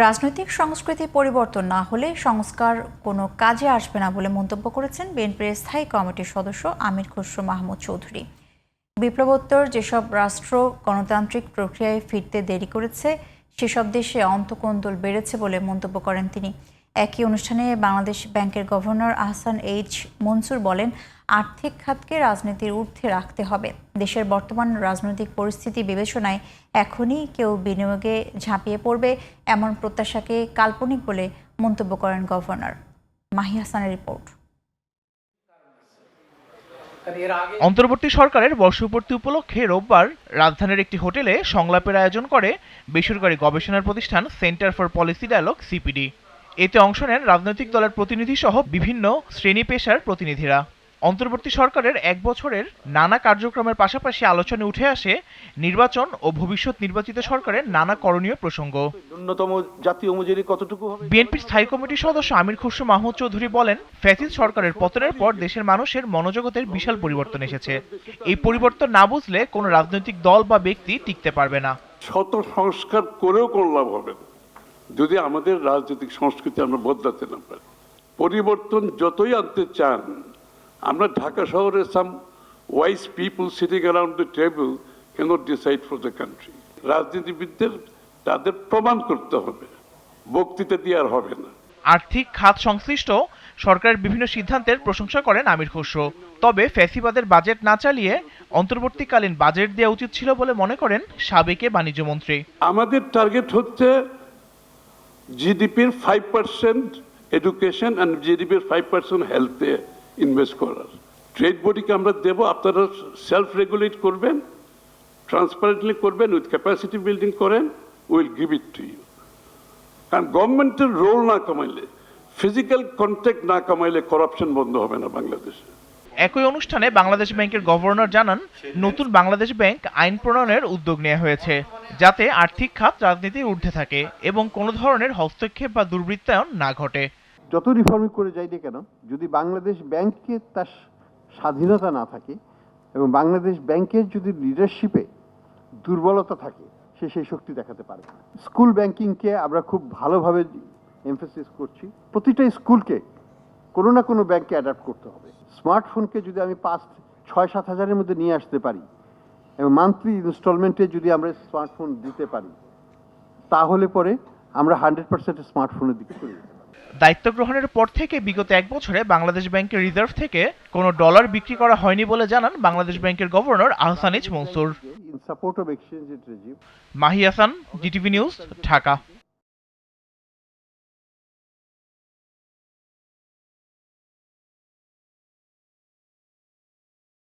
রাজনৈতিক সংস্কৃতি পরিবর্তন না হলে সংস্কার কোনো কাজে আসবে না বলে মন্তব্য করেছেন বিএনপির স্থায়ী কমিটির সদস্য আমির খসরু মাহমুদ চৌধুরী। বিপ্লবোত্তর যেসব রাষ্ট্র গণতান্ত্রিক প্রক্রিয়ায় ফিরতে দেরি করেছে, সেসব দেশে অন্তকোন্দল বেড়েছে বলে মন্তব্য করেন তিনি। একই অনুষ্ঠানে বাংলাদেশ ব্যাংকের গভর্নর আহসান এইচ মনসুর বলেন, আর্থিক খাতকে রাজনীতির ঊর্ধ্বে রাখতে হবে। দেশের বর্তমান রাজনৈতিক পরিস্থিতি বিবেচনায় এখনই কেউ বিনিয়োগে ঝাঁপিয়ে পড়বে এমন প্রত্যাশাকে কাল্পনিক বলে মন্তব্য করেন গভর্নর। মাহি হাসানের রিপোর্ট। অন্তর্বর্তী সরকারের বর্ষপূর্তি উপলক্ষে রোববার রাজধানীর একটি হোটেলে সংলাপের আয়োজন করে বেসরকারি গবেষণার প্রতিষ্ঠান centre for policy dialogue, CPD. এতে অংশ নেন রাজনৈতিক দলের প্রতিনিধি সহ বিভিন্ন শ্রেণি পেশার প্রতিনিধিরা। অন্তর্বর্তী সরকারের এক বছরের নানা কার্যক্রমের পাশাপাশি আলোচনায় উঠে আসে নির্বাচন ও ভবিষ্যৎ নির্বাচিত সরকারের নানা করণীয় প্রসঙ্গ। ন্যূনতম জাতীয় মজুরি কতটুকু হবে? বিএনপির স্থায়ী কমিটির সদস্য আমির খসরু মাহমুদ চৌধুরী বলেন ফ্যাসিস্ট সরকারের পতনের পর দেশের মানুষের মনোজগতের বিশাল পরিবর্তন এসেছে। এই পরিবর্তন না বুঝলে কোনো রাজনৈতিক দল বা ব্যক্তি টিকতে পারবে না। শত সংস্কার করেও কোন লাভ হবে না। যদি আমাদের রাজনৈতিক সংস্কৃতি আমরা বদলাতে না পারি পরিবর্তন যতই আনতে চান আমরা ঢাকা শহরে some wise people sitting around the table can't decide for the country রাজনীতিবিদদের তাদের প্রমাণ করতে হবে বক্তৃতা দিয়ে আর হবে না। আর্থিক খাত সংশ্লিষ্ট সরকারের বিভিন্ন সিদ্ধান্তের প্রশংসা করেন আমির খসরু। তবে ফ্যাসিবাদের বাজেট না চালিয়ে অন্তর্বর্তীকালীন বাজেট দেওয়া উচিত ছিল বলে মনে করেন সাবেকে বাণিজ্যমন্ত্রী। আমাদের টার্গেট হচ্ছে জিডিপির ফাইভ পার্সেন্ট এডুকেশন অ্যান্ড জিডিপির ফাইভ পার্সেন্ট হেলথে ইনভেস্ট করার। ট্রেড বডিকে আমরা দেব, আপনারা সেলফ রেগুলেট করবেন ট্রান্সপারেন্টলি করবেন উইথ ক্যাপাসিটি বিল্ডিং করেন will give it to you কারণ গভর্নমেন্টের রোল না কমাইলে ফিজিক্যাল কন্ট্যাক্ট না কমাইলে করাপশন বন্ধ হবে না বাংলাদেশে। একই অনুষ্ঠানে বাংলাদেশ ব্যাংকের গভর্নর জানান, নতুন বাংলাদেশ ব্যাংক আইন প্রণয়নের উদ্যোগ নেওয়া হয়েছে, যাতে আর্থিক খাত রাজনীতির ঊর্ধ্বে থাকে এবং কোনো ধরনের হস্তক্ষেপ বা দুর্বৃত্তায়ন না ঘটে। যত রিফর্মই করে যাই না কেন, যদি বাংলাদেশ ব্যাংকে তার স্বাধীনতা না থাকে এবং বাংলাদেশ ব্যাংকের যদি লিডারশিপে দুর্বলতা থাকে, সে সেই শক্তি দেখাতে পারে স্কুল ব্যাংকিংকে আমরা খুব ভালোভাবে এমফেসিস করছি। প্রতিটা স্কুলকে কোনো না কোনো ব্যাংকে অ্যাডাপ্ট করতে হবে। স্মার্টফোনকে যদি আমি পাঁচ ছয় সাত হাজারের মধ্যে নিয়ে আসতে পারি এবং মান্থলি ইনস্টলমেন্টে যদি আমরা স্মার্টফোন দিতে পারি তাহলে পরে আমরা হান্ড্রেড পার্সেন্ট স্মার্টফোনের দিকে চলে যেতে দায়িত্ব গ্রহণের পর থেকে বিগত এক বছরে বাংলাদেশ ব্যাংকের রিজার্ভ থেকে কোনো ডলার বিক্রি করা হয়নি বলে জানান বাংলাদেশ ব্যাংকের গভর্নর আহসানিজ Mansur. Mahi Hasan GTV news Dhaka.